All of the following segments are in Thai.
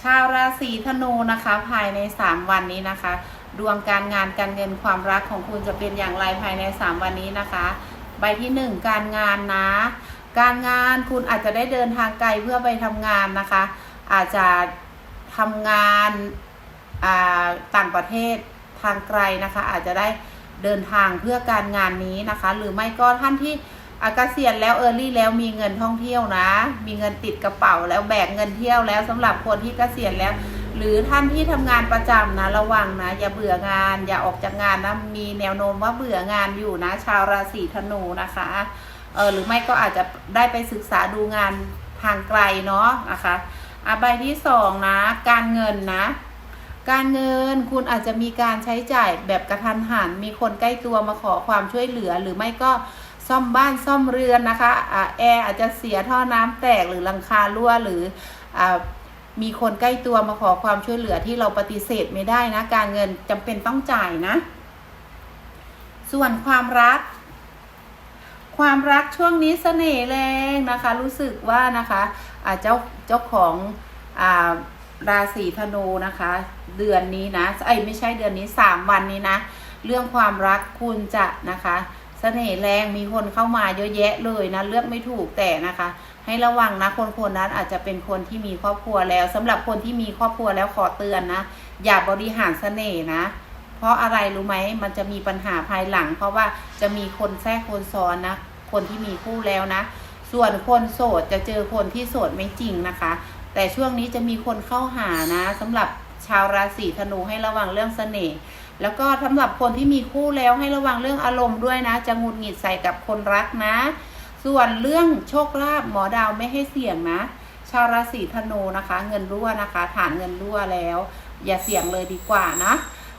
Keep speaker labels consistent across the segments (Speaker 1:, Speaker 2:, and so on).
Speaker 1: ชาวราศีธนูนะคะ ภายใน 3 วันนี้นะคะ ดวงการงานการเงินความรักของคุณจะเป็นอย่างไรภายใน 3 วันนี้นะคะ ใบที่ 1 การงานนะ การงานคุณอาจจะได้เดินทางไกลเพื่อไปทำงานนะคะ อาจจะทำงานาต่างประเทศทางไกลนะคะ อาจจะได้เดินทางเพื่อการงานนี้นะคะ หรือไม่ก็ท่านที่ อาเกษียณแล้วเออร์ลี่แล้วมีเงินท่องเที่ยวนะ มีเงินติดกระเป๋าแล้วแบกเงินเที่ยวแล้วสำหรับคนที่เกษียณแล้ว หรือท่านที่ทำงานประจำนะระวังนะ อย่าเบื่องาน อย่าออกจากงานนะมีแนวโน้มว่าเบื่องานอยู่นะ ชาวราศีธนูนะคะเออหรือไม่ก็อาจจะได้ไปศึกษาดูงานทางไกลเนาะนะคะอะใบที่สองนะ การเงินนะการเงินคุณอาจจะมีการใช้จ่ายแบบกระทันหัน มีคนใกล้ตัวมาขอความช่วยเหลือ หรือไม่ก็ ซ่อมบ้านซ่อมเรือนนะคะอ่าแอร์อาจจะเสียท่อน้ำแตกหรือหลังคารั่วหรืออมีคนใกล้ตัวมาขอความช่วยเหลือที่เราปฏิเสธไม่ได้นะ การเงินจำเป็นต้องจ่ายนะ ส่วนความรัก ความรักช่วงนี้เสน่ห์แรงนะคะ รู้สึกว่านะคะอ่าเจ้าเจ้าของอราศีธนูนะคะ เดือนนี้นะไอ้ไม่ใช่เดือนนี้สามวันนี้นะ เรื่องความรักคุณจะนะคะ เสน่ห์แรงมีคนเข้ามาเยอะแยะเลยนะเลือกไม่ถูกแต่นะคะ ให้ระวังนะคนคนนั้นอาจจะเป็นคนที่มีครอบครัวแล้วสำหรับคนที่มีครอบครัวแล้วขอเตือนนะ อย่าบริหารเสน่ห์นะ เพราะอะไรรู้ไหมมันจะมีปัญหาภายหลัง เพราะว่าจะมีคนแทรกคนซ้อนนะคนที่มีคู่แล้วนะ ส่วนคนโสดจะเจอคนที่โสดไม่จริงนะคะ แต่ช่วงนี้จะมีคนเข้าหานะสำหรับชาวราศีธนูให้ระวังเรื่องเสน่ห์ แล้วก็สำหรับคนที่มีคู่แล้วให้ระวังเรื่องอารมณ์ด้วยนะ จะหงุดหงิดใส่กับคนรักนะ ส่วนเรื่องโชคลาภหมอดาวไม่ให้เสี่ยงนะ ชาวราศีธนูนะคะ เงินรั่วนะคะฐานเงินรั่วแล้ว อย่าเสี่ยงเลยดีกว่านะ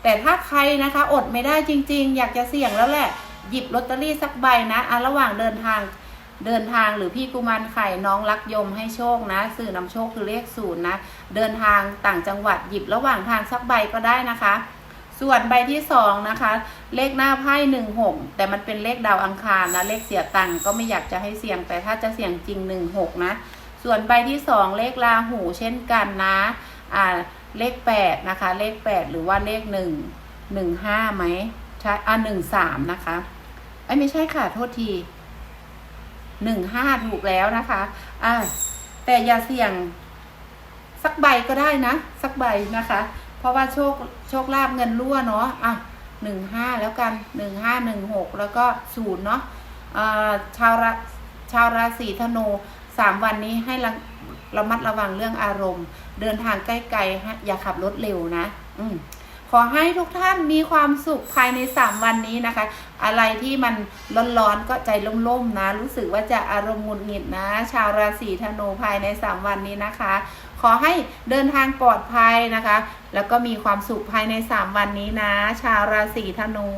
Speaker 1: แต่ถ้าใครนะคะอดไม่ได้จริง ๆ อยากจะเสี่ยงแล้วแหละ หยิบลอตเตอรี่สักใบนะอะระหว่างเดินทางเดินทางหรือพี่กุมารไข่น้องรักยมให้โชคนะ สื่อนำโชคคือเลขศูนย์นะ เดินทางต่างจังหวัดหยิบระหว่างทางสักใบก็ได้นะคะ ส่วนใบที่สองนะคะ เลขหน้าไพ่หนึ่งหกแต่มันเป็นเลขดาวอังคารนะ เลขเสียตังก็ไม่อยากจะให้เสี่ยง แต่ถ้าจะเสี่ยงจริงหนึ่งหกนะ ส่วนใบที่สองเลขราหูเช่นกันนะอ่าเลขแปดนะคะ เลขแปดหรือว่าเลขหนึ่งหนึ่งห้าไหมใช่อ่าหนึ่งสามนะคะไอ้ไม่ใช่ค่ะโทษทีหนึ่งห้าถูกแล้วนะคะอ่าแต่อย่าเสี่ยงสักใบก็ได้นะ สักใบนะคะ เพราะว่าโชคโชคลาภเงินรั่วเนาะอะหนึ่งห้าแล้วกันหนึ่งห้าหนึ่งหกแล้วก็ศูนย์เนาะชาวราชาวราศีธนูสามวันนี้ให้ระระมัดระวังเรื่องอารมณ์ เดินทางใกล้ๆอย่าขับรถเร็วนะ อืมขอให้ทุกท่านมีความสุขภายในสามวันนี้นะคะ อะไรที่มันร้อนๆก็ใจล่มๆนะ รู้สึกว่าจะอารมณ์หงุดหงิดนะ ชาวราศีธนูภายในสามวันนี้นะคะ ขอให้เดินทางปลอดภัยนะคะ แล้วก็มีความสุขภายในสามวันนี้นะ ชาวราศีธนู